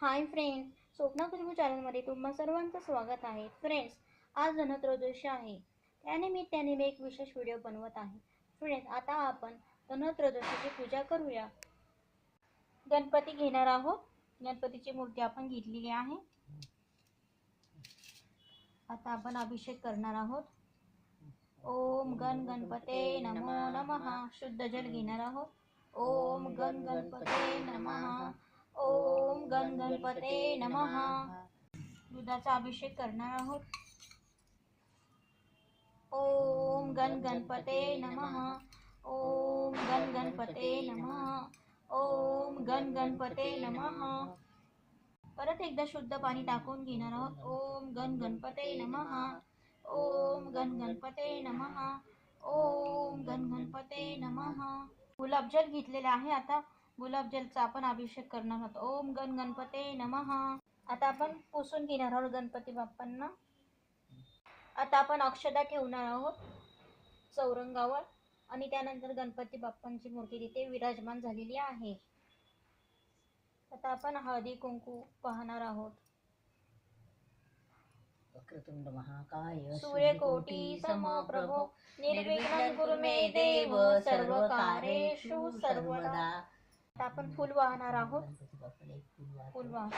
Hi friends Swapna Khushboo चॅनलमध्ये तुम्हा सर्वांचं स्वागत आहे. फ्रेंड्स आज धनत्रयोदश आहे. त्यानिमित्ताने मी एक विशेष व्हिडिओ बनवत आहे. फ्रेंड्स आता आपण धनत्रयोदशीची पूजा करूया. गणपती घेणार आहोत. गणपतीची मूर्ती आपण घेतलेली आहे. आता आपण अभिषेक करणार आहोत. ओम गण गणपते नमो नमः. शुद्ध जल घेणार आहोत. ओम गण गणपते नमः. गण गणपते नमः. दुधाचा अभिषेक करणार आहोत. ओम गण गणपते नमः. ओम गण गणपते नमः. ओम गण गणपते नमः. परत एकदा शुद्ध पाणी टाकून घेणार आहोत. ओम गण गणपते नमः. ओम गण गणपते नमः. ओम गण गणपते नमः. गुलाबजल घेतलेला आहे आता. गुलाबजलचा आपण अभिषेक करणार आहोत. ओम गण गणपते नमः. आता आपण पुसून घेणार आहोत गणपती बाप्पांना. आता आपण अक्षदा ठेवणार आहोत चौरंगावर आणि त्यानंतर गणपती बाप्पांची मूर्ती तिथे विराजमान झालेली आहे. आता आपण हळदी कुंकू पाहणार आहोत. वक्रतुंड महाकाय सूर्यकोटी समप्रभो निर्विघ्नं कुरु मे देव सर्व कार्येषु सर्वदा. आता आपण फुल वाहणार आहोत. फुल वाहतो.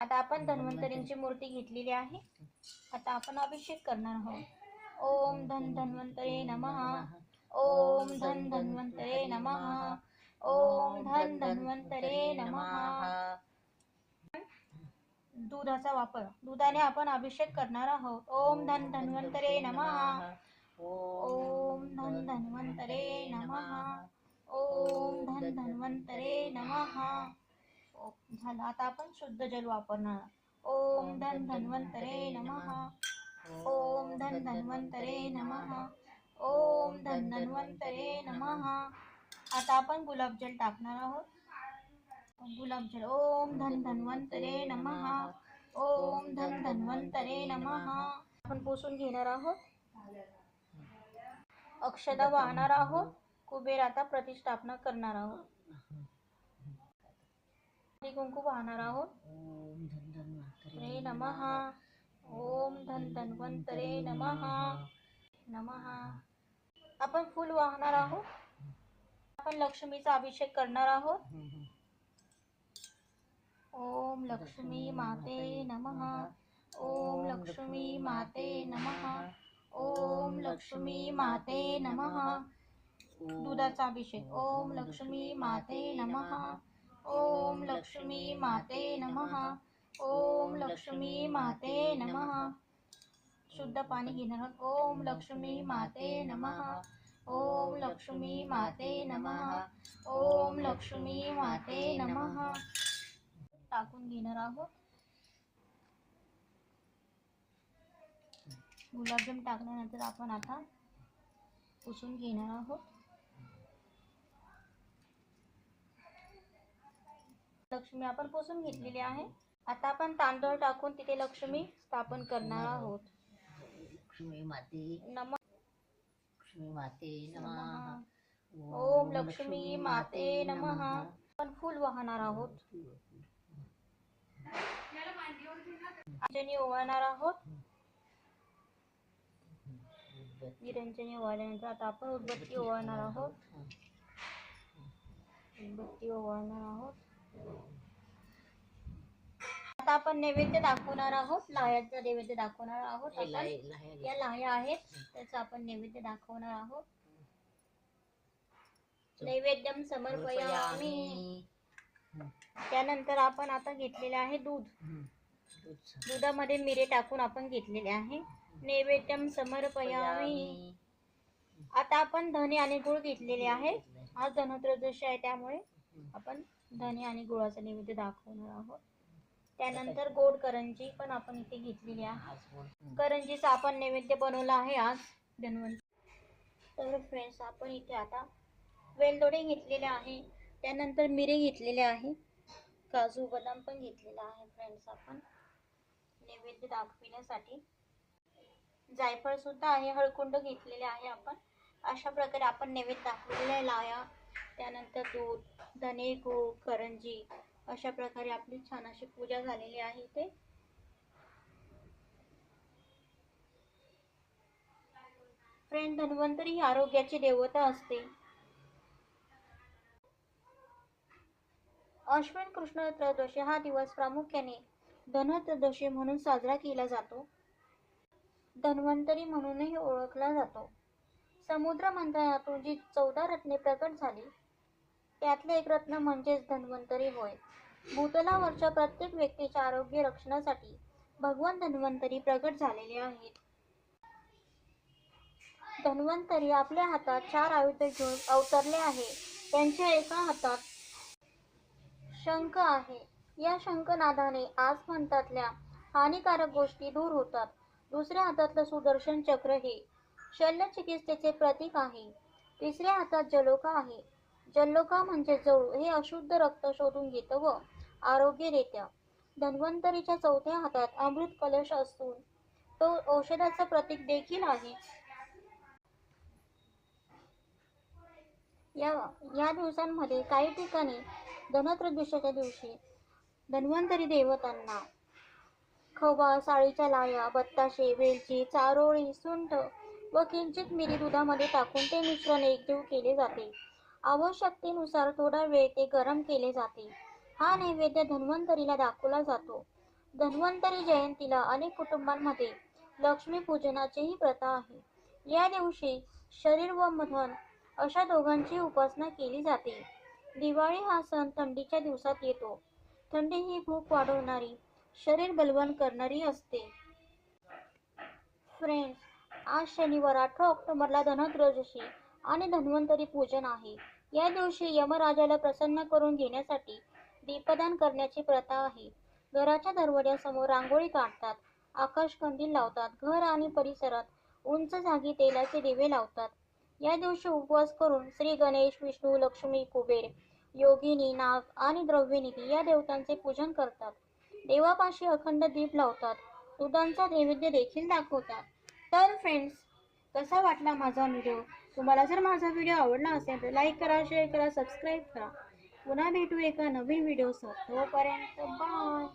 आता आपण धन्वंतरींची मूर्ती घेतलेली आहे. आता आपण अभिषेक करणार आहोत. ओम धन धन्वंतरे नमः. ओम धन धन्वंतरे नमः. ओम धन धन्वंतरे नमः. दुधाचा वापर. दुधाने आपण अभिषेक करणार आहोत. ओम धन धन्वंतरे नमः. ओम धन धन्वंतरे नमः. ओम धन धन्वंतरे नमः। झालं आता आपण शुद्ध जल वापरणार. ओम धन धन्वंतरे नमः। ओम धन धन्वंतरे नमः। ओम धन धन्वंतरे नमः। आता आपण गुलाबजल टाकणार आहोत. गुलाबजल ओम धन धन्वंतरे नमः। ओम धन धन्वंतरे नमः। आपण पुसून घेणार आहोत. अक्षदा वाहणार आहोत. कुबेर आता प्रतिष्ठापना करणार आहोत. कुंकू वाहणार आहोत. रे नमहा ओम धन धन्वंतरे नमहा नमहा आपण फुल वाहणार आहोत. आपण लक्ष्मीचा अभिषेक करणार आहोत. ओम लक्ष्मी माते नमहा ओम लक्ष्मी माते नमहा ओम लक्ष्मी माते नमहा दुधाचा अभिषेक. ओम लक्ष्मी माते नमः. ओम लक्ष्मी माते नमः. ओम लक्ष्मी माते नमः. शुद्ध पाणी घेणार आहोत ओम लक्ष्मी माते नमः. ओम लक्ष्मी माते नमः. ओम लक्ष्मी माते नमः. टाकून घेणार आहोत. गुलाबजाम टाकल्यानंतर आपण आता पुसून घेणार आहोत. लक्ष्मी आपण पुसून घेतलेली आहे. आता आपण तांदूळ टाकून तिथे लक्ष्मी स्थापन करणार आहोत. लक्ष्मी माते. नम लक्ष्मी माते नमः. ओम लक्ष्मी माते नमः. आपण फुल वाहणार आहोत. अंजनी ओवाळणार आहोत. निरंजनी ओवाळल्यानंतर आता आपण उदबत्ती ओवाळणार आहोत. उदबत्ती ओवाळणार आहोत. आता आपण नैवेद्य दाखवणार आहोत. लाह्याचा नैवेद्य दाखवणार आहोत हे आपण. या लाह्या आहेत. त्याचा आपण नैवेद्य दाखवणार आहोत. नैवेद्यम समर्पयामी. त्यानंतर आपण आता घेतलेले आहे दूध. हम्म. दूध सा- दुधामध्ये मिरे टाकून आपण घेतलेले आहे. नैवेद्यम समर्पयामी. आता आपण धने आणि गुळ घेतलेले आहे आज धनत्रयोदशी आहे त्यामुळे आपण धने आणि गुळाचा नैवेद्य दाखवणार आहोत. त्यानंतर गोड करंजी पण आपण इथे घेतलेली आहे. करंजीचा आपण नैवेद्य बनवला आहे आज धन्वंत तर फ्रेंड्स आपण इथे आता वेलदोडे घेतलेले आहे. त्यानंतर मिरे घेतलेले आहे. काजू बदाम पण घेतलेला आहे फ्रेंड्स आपण. नैवेद्य दाखविण्यासाठी. जायफळ सुद्धा आहे हळकुंड घेतलेले आहे आपण. अशा प्रकारे आपण नैवेद्य दाखवलेला त्यानंतर दूध धने गूळ करंजी अशा प्रकारे आपली छान अशी पूजा झालेली आहे इथे. फ्रेंड धन्वंतरी ही आरोग्याची देवता असते. अश्विन कृष्ण त्रयोदशी हा दिवस प्रामुख्याने धनत्रयोदशी म्हणून साजरा केला जातो. धन्वंतरी म्हणूनही ओळखला जातो. समुद्र मंथनातून जी चौदा रत्ने प्रकट झाली त्यातले एक रत्न म्हणजेच धन्वंतरी होय. भूतलावरच्या प्रत्येक व्यक्तीच्या आरोग्य रक्षणासाठी भगवान धन्वंतरी प्रकट झालेले आहेत. धन्वंतरी आपल्या हातात चार आयुध घेऊन अवतरले आहे. त्यांच्या एका हातात शंख आहे. या शंखनादाने आज म्हणतातल्या हानिकारक गोष्टी दूर होतात. दुसऱ्या हातातलं सुदर्शन चक्र हे शल्यचिकित्सेचे प्रतीक आहे. तिसऱ्या हातात जलोका आहे. जल्लोका म्हणजे जळू हे अशुद्ध रक्त शोधून घेतं व आरोग्य देत्या धन्वंतरीच्या चौथ्या हातात अमृत कलश असून तो औषधाचं प्रतीक देखील आहे. या या दिवसांमध्ये काही ठिकाणी धनत्रयोदशीच्या दिवशी धन्वंतरी देवतांना खवा साळीच्या लाया बत्ताशे वेलची चारोळी सुंठ व किंचित मिरी दुधामध्ये टाकून ते मिश्रण एकजीव केले जाते. आवश्यकतेनुसार थोडा वेळ ते गरम केले जाते. हा नैवेद्य धन्वंतरीला दाखवला जातो. धन्वंतरी जयंतीला अनेक कुटुंबांमध्ये लक्ष्मी पूजनाचीही प्रथा आहे. या दिवशी शरीर व मधन अशा दोघांची उपासना केली जाते. दिवाळी हा सण थंडीच्या दिवसात येतो. थंडी ही भूक वाढवणारी शरीर बलवान करणारी असते. फ्रेंड्स आज शनिवार अठरा ऑक्टोबरला धनत्रयोदशी आणि धन्वंतरी पूजन आहे. या दिवशी यमराजाला प्रसन्न करून घेण्यासाठी दीपदान करण्याची प्रथा आहे. घराच्या दरवाजासमोर रांगोळी काढतात आकाशकंदील लावतात घर आणि परिसरात उंच जागी तेलाचे दिवे लावतात. या दिवशी उपवास करून श्री गणेश विष्णू लक्ष्मी कुबेर योगिनी नाग आणि द्रव्यनिधी या देवतांचे पूजन करतात. देवापाशी अखंड दीप लावतात. दुधांचा नैवेद्य देखील दाखवतात. तर फ्रेंड्स कसा वाटला माझा व्हिडिओ तुम्हाला जर माझा व्हिडिओ आवडला असेल तर लाईक करा शेअर करा सबस्क्राईब करा. पुन्हा भेटू एका नवीन व्हिडिओसह तोपर्यंत बाय